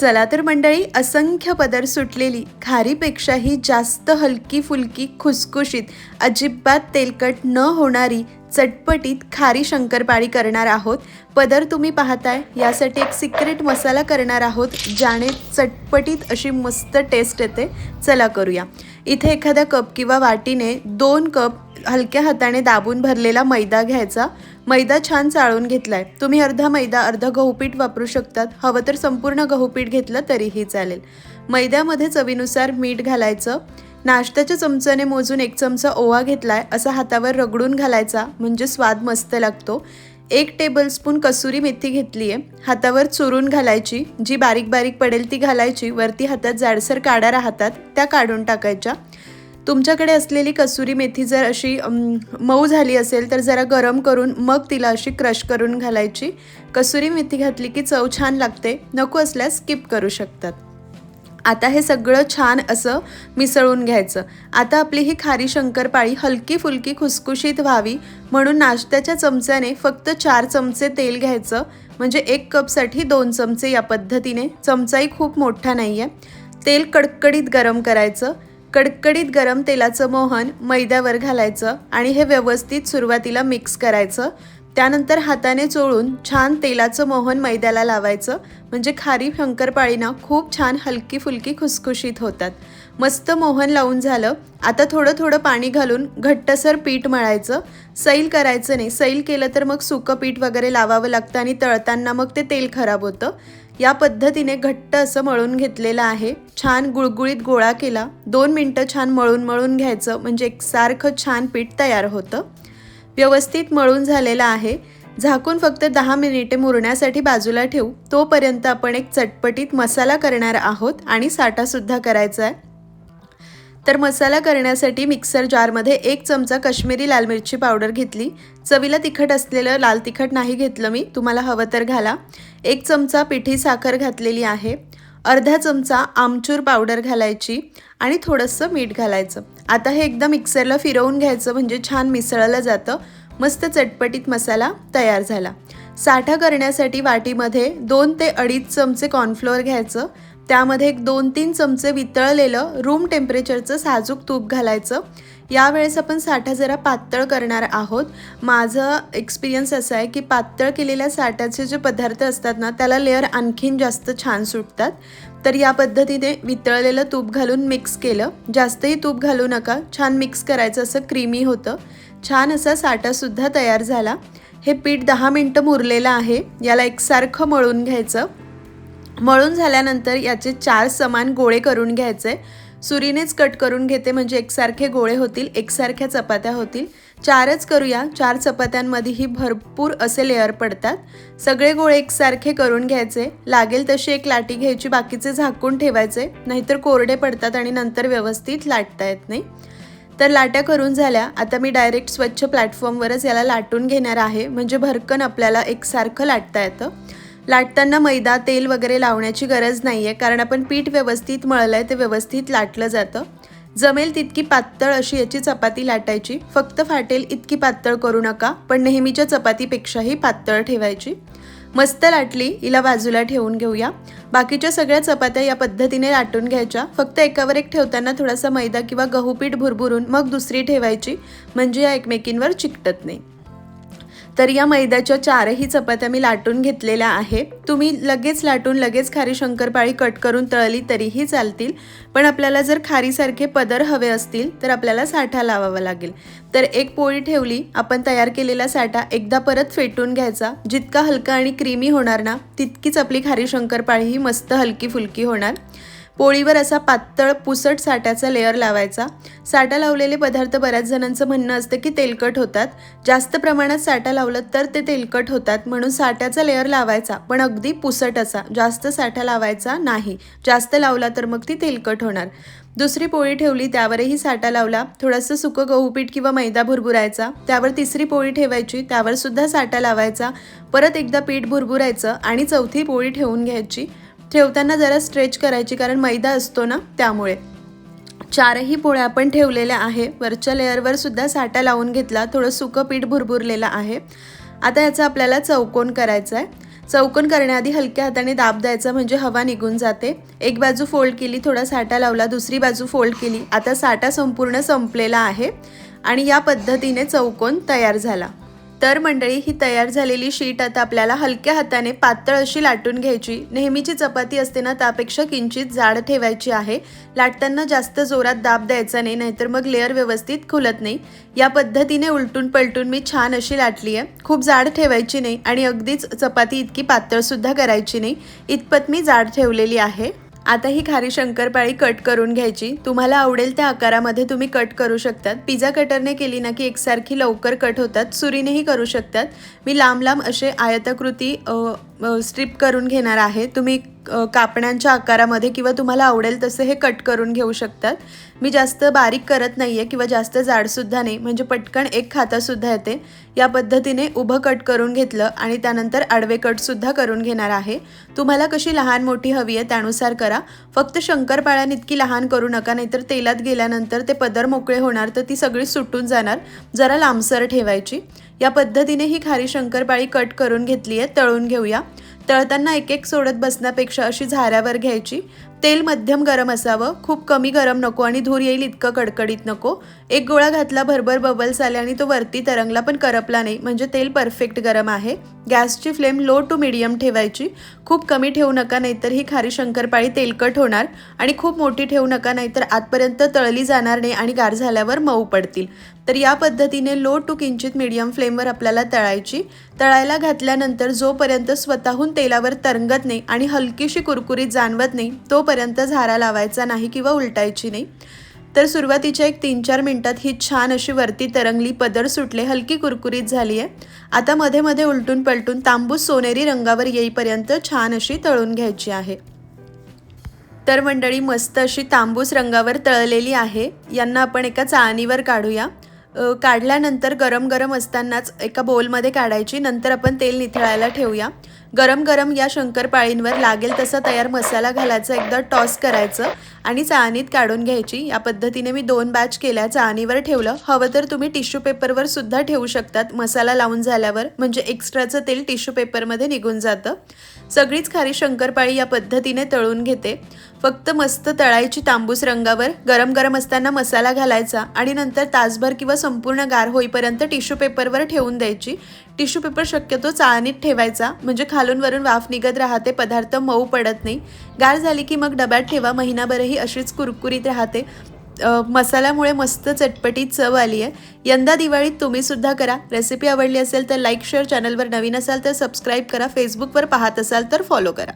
चला तर मंडळी असंख्य पदर सुटलेली खारीपेक्षाही जास्त हलकी फुलकी खुसखुशीत अजिबात तेलकट न होणारी चटपटीत खारी शंकरपाळी करणार आहोत. पदर तुम्ही पाहताय यासाठी एक सिक्रेट मसाला करणार आहोत ज्याने चटपटीत अशी मस्त टेस्ट येते. चला करूया. इथे एखाद्या कप किंवा वाटीने दोन कप हलक्या हाताने दाबून भरलेला मैदा घ्यायचा. मैदा छान चाळून घेतलाय. तुम्ही अर्धा मैदा अर्धा गहूपीठ वापरू शकतात. हवं तर संपूर्ण गहूपीठ घेतलं तरीही चालेल. मैद्यामध्ये चवीनुसार मीठ घालायचं. नाश्त्याच्या चमच्याने मोजून एक चमचा ओवा घेतलाय. असा हातावर रगडून घालायचा. म्हणजे स्वाद मस्त लागतो. एक टेबलस्पून कसुरी मेथी घेतली आहे हातावर चुरून घालायची. जी बारीक बारीक पडेल ती घालायची. वरती हातात जाडसर काड्या राहतात. त्या काढून टाकायच्या. तुमच्याकडे असलेली कसुरी मेथी जर अशी मऊ झाली असेल तर जरा गरम करून मग तिला अशी क्रश करून घालायची. कसुरी मेथी घातली की चव छान लागते. नको असल्यास स्किप करू शकतात. आता हे सगळं छान असं मिसळून घ्यायचं. आता आपली ही खारी शंकरपाळी हलकी फुलकी खुसखुशीत व्हावी म्हणून नाश्त्याच्या चमच्याने फक्त चार चमचे तेल घ्यायचं. म्हणजे एक कपसाठी दोन चमचे या पद्धतीने. चमचाही खूप मोठा नाही आहे तेल कडकडीत गरम करायचं. कडकडीत गरम तेलाचं मोहन मैद्यावर घालायचं आणि हे व्यवस्थित सुरुवातीला मिक्स करायचं. त्यानंतर हाताने चोळून छान तेलाचं मोहन मैद्याला लावायचं. म्हणजे खारी शंकरपाळीना खूप छान हलकी फुलकी खुसखुशीत होतात. मस्त मोहन लावून झालं. आता थोडं थोडं पाणी घालून घट्टसर पीठ मळायचं. सैल करायचं नाही. सैल केलं तर मग सुकं पीठ वगैरे लावावं लागतं आणि तळताना मग ते तेल खराब होतं. या पद्धतीने घट्ट असं मळून घेतलेलं आहे. छान गुळगुळीत गोळा केला. दोन मिनटं छान मळून मळून घ्यायचं. म्हणजे एकसारखं छान पीठ तयार होतं. व्यवस्थित मळून झालेलं आहे. झाकून फक्त दहा मिनिटे मुरण्यासाठी बाजूला ठेवू. तोपर्यंत आपण एक चटपटीत मसाला करणार आहोत आणि साठासुद्धा करायचा आहे. तर मसाला करण्यासाठी मिक्सर जारमध्ये एक चमचा काश्मीरी लाल मिरची पावडर घेतली. चवीला तिखट असलेलं लाल तिखट नाही घेतलं मी तुम्हाला हवं तर घाला. एक चमचा पिठी साखर घातलेली आहे. अर्धा चमचा आमचूर पावडर घालायची आणि थोडंसं मीठ घालायचं. आता हे एकदा मिक्सरला फिरवून घ्यायचं म्हणजे छान मिसळलं जातं. मस्त चटपटीत मसाला तयार झाला. साठा करण्यासाठी वाटीमध्ये दोन ते अडीच चमचे कॉर्नफ्लोअर घ्यायचं. त्यामध्ये एक दोन तीन चमचे वितळलेलं रूम टेम्परेचरचं साजूक तूप घालायचं. यावेळेस आपण साठा जरा पातळ करणार आहोत. माझं एक्सपिरियन्स असा आहे की पातळ केलेल्या साठ्याचे जे पदार्थ असतात ना त्याला लेअर आणखीन जास्त छान सुटतात. तर या पद्धतीने वितळलेलं तूप घालून मिक्स केलं. जास्तही तूप घालू नका छान मिक्स करायचं असं क्रीमी होतं. छान असा साठासुद्धा तयार झाला. हे पीठ दहा मिनटं मुरलेलं आहे. याला एकसारखं मळून घ्यायचं. मळून झाल्यानंतर याचे चार समान गोळे करून घ्यायचे. सुरीनेच कट करून घेते म्हणजे एकसारखे गोळे होतील एकसारख्या चपात्या होतील. चारच करूया. चार चपात्यांमध्येही भरपूर असे लेअर पडतात. सगळे गोळे एकसारखे करून घ्यायचे. लागेल तशी एक लाटी घ्यायची बाकीचे झाकून ठेवायचे. नाहीतर कोरडे पडतात आणि नंतर व्यवस्थित लाटता येत नाही. तर लाट्या करून झाल्या. आता मी डायरेक्ट स्वच्छ प्लॅटफॉर्मवरच याला लाटून घेणार आहे. म्हणजे भरकन आपल्याला एकसारखं लाटता येतं. लाटताना मैदा तेल वगैरे लावण्याची गरज नाही आहे कारण आपण पीठ व्यवस्थित मळलं आहे ते व्यवस्थित लाटलं जातं. जमेल तितकी पातळ अशी याची चपाती लाटायची. फक्त फाटेल इतकी पातळ करू नका पण नेहमीच्या चपातीपेक्षाही पातळ ठेवायची. मस्त लाटली हिला बाजूला ठेवून घेऊया. बाकीच्या सगळ्या चपात्या या पद्धतीने लाटून घ्यायच्या. फक्त एकावर एक ठेवताना थोडासा मैदा किंवा गहू पीठ भुरभुरून मग दुसरी ठेवायची म्हणजे या एकमेकींवर चिकटत नाही. तर या मैद्याच्या चारही चपात्या मी लाटून घेतलेल्या आहे तुम्ही लगेच लाटून लगेच खारी शंकरपाळी कट करून तळली तरीही चालतील. पण आपल्याला जर खारीसारखे पदर हवे असतील तर आपल्याला साठा लावावा लागेल. तर एक पोळी ठेवली. आपण तयार केलेला साठा एकदा परत फेटून घ्यायचा. जितका हलका आणि क्रीमी होणार ना तितकीच आपली खारी शंकरपाळी ही मस्त हलकी फुलकी होणार. पोळीवर असा पातळ पुसट साठ्याचा लेअर लावायचा. साठा लावलेले पदार्थ बऱ्याच जणांचं म्हणणं असतं की तेलकट होतात. जास्त प्रमाणात साठा लावलं तर ते तेलकट होतात म्हणून साठ्याचा लेअर लावायचा. पण अगदी पुसट असा जास्त साठा लावायचा नाही. जास्त लावला तर मग ती तेलकट होणार. दुसरी पोळी ठेवली त्यावरही साठा लावला. थोडंसं सुकं गहूपीठ किंवा मैदा भुरभुरायचा. त्यावर तिसरी पोळी ठेवायची त्यावर सुद्धा साठा लावायचा. परत एकदा पीठ भुरभुरायचं आणि चौथी पोळी ठेवून घ्यायची. ठेवताना जरा स्ट्रेच करायची कारण मैदा असतो ना त्यामुळे. चारही पोळ्या आपण ठेवलेल्या आहे. वरच्या लेअरवर सुद्धा साठा लावून घेतला. थोडं सुकं पीठ भुरभुरलेलं आहे. आता याचा आपल्याला चौकोन करायचा आहे चौकोन करण्याआधी हलक्या हाताने दाब द्यायचा म्हणजे हवा निघून जाते. एक बाजू फोल्ड केली थोडा साठा लावला दुसरी बाजू फोल्ड केली. आता साठा संपूर्ण संपलेला आहे. आणि या पद्धतीने चौकोन तयार झाला. तर मंडळी ही तयार झालेली शीट आता आपल्याला हलक्या हाताने पातळ अशी लाटून घ्यायची. नेहमीची चपाती असते ना त्यापेक्षा किंचित जाड ठेवायची आहे. लाटताना जास्त जोरात दाब द्यायचा नाही नाहीतर मग लेअर व्यवस्थित खुलत नाही. या पद्धतीने उलटून पलटून मी छान अशी लाटली आहे. खूप जाड ठेवायची नाही आणि अगदीच चपाती इतकी पातळसुद्धा करायची नाही. इतपत मी जाड ठेवलेली आहे. आता ही खारी शंकरपाळी कट करून घ्यायची. तुम्हाला आवडेल त्या आकारामध्ये तुम्ही कट करू शकतात. पिझ्झा कटरने केली ना की एकसारखी लवकर कट होतात. सुरीनेही करू शकतात. मी लांब लांब असे आयताकृती स्ट्रीप करून घेणार आहे. तुम्ही कापण्यांच्या आकारामध्ये किंवा तुम्हाला आवडेल तसे हे कट करून घेऊ शकतात. मी जास्त बारीक करत नाही आहे किंवा जास्त जाडसुद्धा नाही. म्हणजे पटकन एक खातासुद्धा येते. या पद्धतीने उभं कट करून घेतलं आणि त्यानंतर आडवे कटसुद्धा करून घेणार आहे. तुम्हाला कशी लहान मोठी हवी आहे त्यानुसार करा. फक्त शंकरपाळ्यान इतकी लहान करू नका नाहीतर तेलात गेल्यानंतर ते पदर मोकळे होणार तर ती सगळी सुटून जाणार. जरा लांबसर ठेवायची. या पद्धतीने ही खारी शंकरपाळी कट करून घेतली आहे तळून घेऊया. तळताना एक एक सोडत बसण्यापेक्षा अशी झाऱ्यावर घ्यायची. तेल मध्यम गरम असावं खूप कमी गरम नको आणि धूर येईल इतकं कडकडीत नको. एक गोळा घातला भरभर बबल्स आले आणि तो वरती तरंगला पण करपला नाही. म्हणजे तेल परफेक्ट गरम आहे. गॅसची फ्लेम लो टू मिडियम ठेवायची. खूप कमी ठेवू नका नाहीतर ही खारी शंकरपाळी तेलकट होणार आणि खूप मोठी ठेवू नका नाहीतर आतपर्यंत तळली जाणार नाही आणि गार झाल्यावर मऊ पडतील. तर या पद्धतीने लो टू किंचित मिडियम फ्लेमवर आपल्याला तळायची. तळायला घातल्यानंतर जोपर्यंत स्वतःहून तेलावर तरंगत नाही आणि हलकीशी कुरकुरीत जाणवत नाही तो तोपर्यंत झारा लावायचा नाही किंवा उलटायची नाही. तर सुरुवातीच्या एक तीन चार मिनटात ही छान अशी वरती तरंगली पदर सुटले हलकी कुरकुरीत झाली आहे आता मध्ये मध्ये उलटून पलटून तांबूस सोनेरी रंगावर येईपर्यंत छान अशी तळून घ्यायची आहे. तर मंडळी मस्त अशी तांबूस रंगावर तळलेली आहे. यांना आपण एका चाळणीवर काढूया. काढल्यानंतर गरम गरम असतानाच एका बोलमध्ये काढायची. नंतर आपण तेल निथळायला ठेवूया. गरम गरम या शंकरपाळींवर लागेल तसा तयार मसाला घालायचा एकदा टॉस करायचं आणि चाळणीत काढून घ्यायची. या पद्धतीने मी दोन बॅच केल्या चाळणीवर ठेवलं. हवं तर तुम्ही टिश्यू पेपरवर सुद्धा ठेवू शकतात मसाला लावून झाल्यावर. म्हणजे एक्स्ट्राचं तेल टिश्यू पेपरमध्ये निघून जातं. सगळीच खारी शंकरपाळी या पद्धतीने तळून घेते. फक्त मस्त तळायची तांबूस रंगावर गरम गरम असताना मसाला घालायचा आणि नंतर तासभर किंवा संपूर्ण गार होईपर्यंत टिश्यू पेपरवर ठेवून द्यायची. टिश्यू पेपर शक्यतो चाळणीत ठेवायचा म्हणजे खालून वरून वाफ निघत राहते पदार्थ मऊ पडत नाही. गार झाली की मग डब्यात ठेवा महिनाभरही अशीच कुरकुरीत राहते. मसाल्यामुळे मस्त चटपटीत चव आली आहे यंदा दिवाळीत तुम्हीसुद्धा करा. रेसिपी आवडली असेल तर लाईक शेअर चॅनलवर नवीन असाल तर सबस्क्राईब करा. फेसबुकवर पाहत असाल तर फॉलो करा.